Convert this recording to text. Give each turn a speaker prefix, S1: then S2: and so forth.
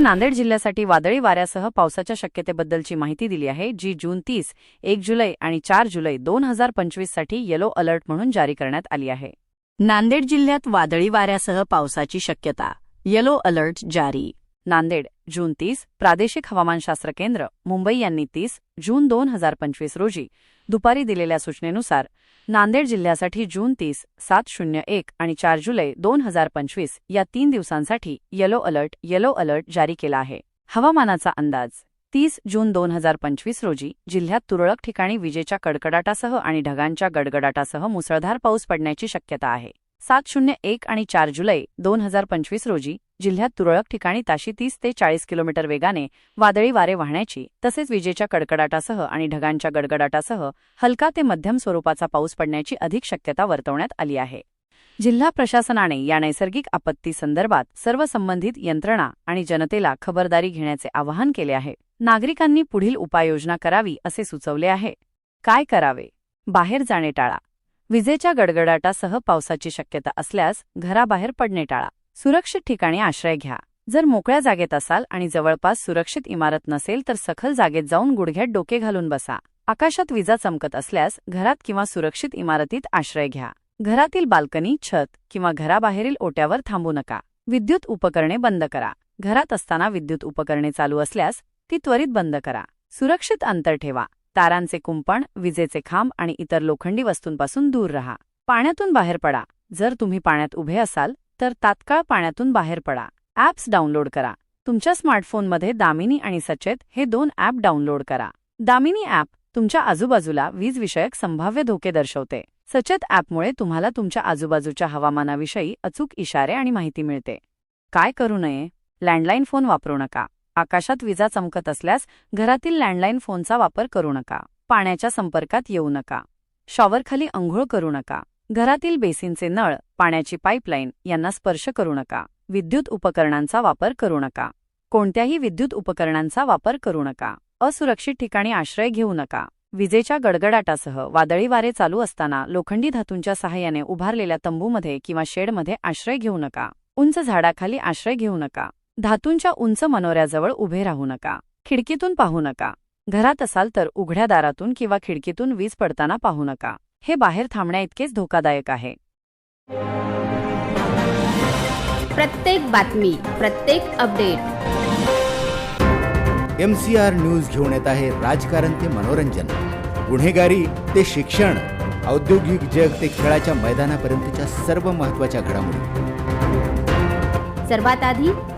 S1: नांदेड जिल्ह्यासाठी वादळी वाऱ्यासह पावसाच्या शक्यतेबद्दलची माहिती दिली आहे जी जून तीस एक जुलै आणि चार जुलै दोन हजार पंचवीससाठी येलो अलर्ट म्हणून जारी करण्यात आली आहे. नांदेड जिल्ह्यात वादळी वाऱ्यासह पावसाची शक्यता येलो अलर्ट जारी. नांदेड जून तीस प्रादेशिक हवामानशास्त्र केंद्र मुंबई यांनी तीस जून दोन हजार पंचवीस रोजी दुपारी दिलेल्या सूचनेनुसार नांदेड जिल्ह्यासाठी जून तीस सात शून्य एक आणि चार जुलै दोन हजार पंचवीस या तीन दिवसांसाठी येलो अलर्ट येलो अलर्ट जारी केला आहे. हवामानाचा अंदाज. तीस जून दोन हजार पंचवीस रोजी जिल्ह्यात तुरळक ठिकाणी विजेच्या कडकडाटासह आणि ढगांच्या गडगडाटासह मुसळधार पाऊस पडण्याची शक्यता आहे. सात शून्य एक आणि चार जुलै दोन हजार पंचवीस रोजी जिल्ह्यात तुरळक ठिकाणी ताशी तीस ते चाळीस किलोमीटर वेगाने वादळी वारे वाहण्याची तसेच विजेच्या कडकडाटासह आणि ढगांच्या गडगडाटासह हलका ते मध्यम स्वरूपाचा पाऊस पडण्याची अधिक शक्यता वर्तवण्यात आली आहे. जिल्हा प्रशासनाने या नैसर्गिक आपत्ती संदर्भात सर्व संबंधित यंत्रणा आणि जनतेला खबरदारी घेण्याचे आवाहन केले आहे. नागरिकांनी पुढील उपाययोजना करावी असे सुचवले आहे. काय करावे? बाहेर जाणे टाळा. विजेच्या गडगडाटासह पावसाची शक्यता असल्यास घराबाहेर पडणे टाळा. सुरक्षित ठिकाणी आश्रय घ्या. जर मोकळ्या जागेत असाल आणि जवळपास सुरक्षित इमारत नसेल तर सखल जागेत जाऊन गुडघ्यात डोके घालून बसा. आकाशात विजा चमकत असल्यास घरात किंवा सुरक्षित इमारतीत आश्रय घ्या. घरातील बाल्कनी छत किंवा घराबाहेरील ओट्यावर थांबू नका. विद्युत उपकरणे बंद करा. घरात असताना विद्युत उपकरणे चालू असल्यास ती त्वरित बंद करा. सुरक्षित अंतर ठेवा. तारांचे कुंपण विजेचे खांब आणि इतर लोखंडी वस्तूंपासून दूर राहा. पाण्यातून बाहेर पडा. जर तुम्ही पाण्यात उभे असाल तर तात्काळ पाण्यातून बाहेर पडा. ॲप्स डाउनलोड करा. तुमच्या स्मार्टफोनमध्ये दामिनी आणि सचेत हे दोन ॲप डाउनलोड करा. दामिनी ॲप तुमच्या आजूबाजूला वीजविषयक संभाव्य धोके दर्शवते. सचेत ॲपमुळे तुम्हाला तुमच्या आजूबाजूच्या हवामानाविषयी अचूक इशारे आणि माहिती मिळते. काय करू नये? लँडलाईन फोन वापरू नका. आकाशात विजा चमकत असल्यास घरातील लँडलाईन फोनचा वापर करू नका. पाण्याच्या संपर्कात येऊ नका. शॉवरखाली अंघोळ करू नका. घरातील बेसिनचे नळ पाण्याची पाईपलाईन यांना स्पर्श करू नका. विद्युत उपकरणांचा वापर करू नका. कोणत्याही विद्युत उपकरणांचा वापर करू नका. असुरक्षित ठिकाणी आश्रय घेऊ नका. विजेच्या गडगडाटासह वादळी वारे चालू असताना लोखंडी धातूंच्या सहाय्याने उभारलेल्या तंबूमध्ये किंवा शेडमध्ये आश्रय घेऊ नका. उंच झाडाखाली आश्रय घेऊ नका. धातूंच्या उंच मनोऱ्याजवळ उभे राहू नका. खिडकीतून पाहू नका. घरात असाल तर उघड्या दारातून किंवा खिडकीतून वीज पडताना पाहू नका. हे बाहेर थांबण्याइतकेच धोकादायक आहे.
S2: प्रत्येक बातमी प्रत्येक update.
S3: M C R news घेऊन येत आहे राजकारण ते मनोरंजन. गुन्हेगारी ते शिक्षण. औद्योगिक जग ते खेळाच्या मैदानापर्यंतच्या सर्व महत्त्वाच्या घडामोडी.
S2: सर्वात आधी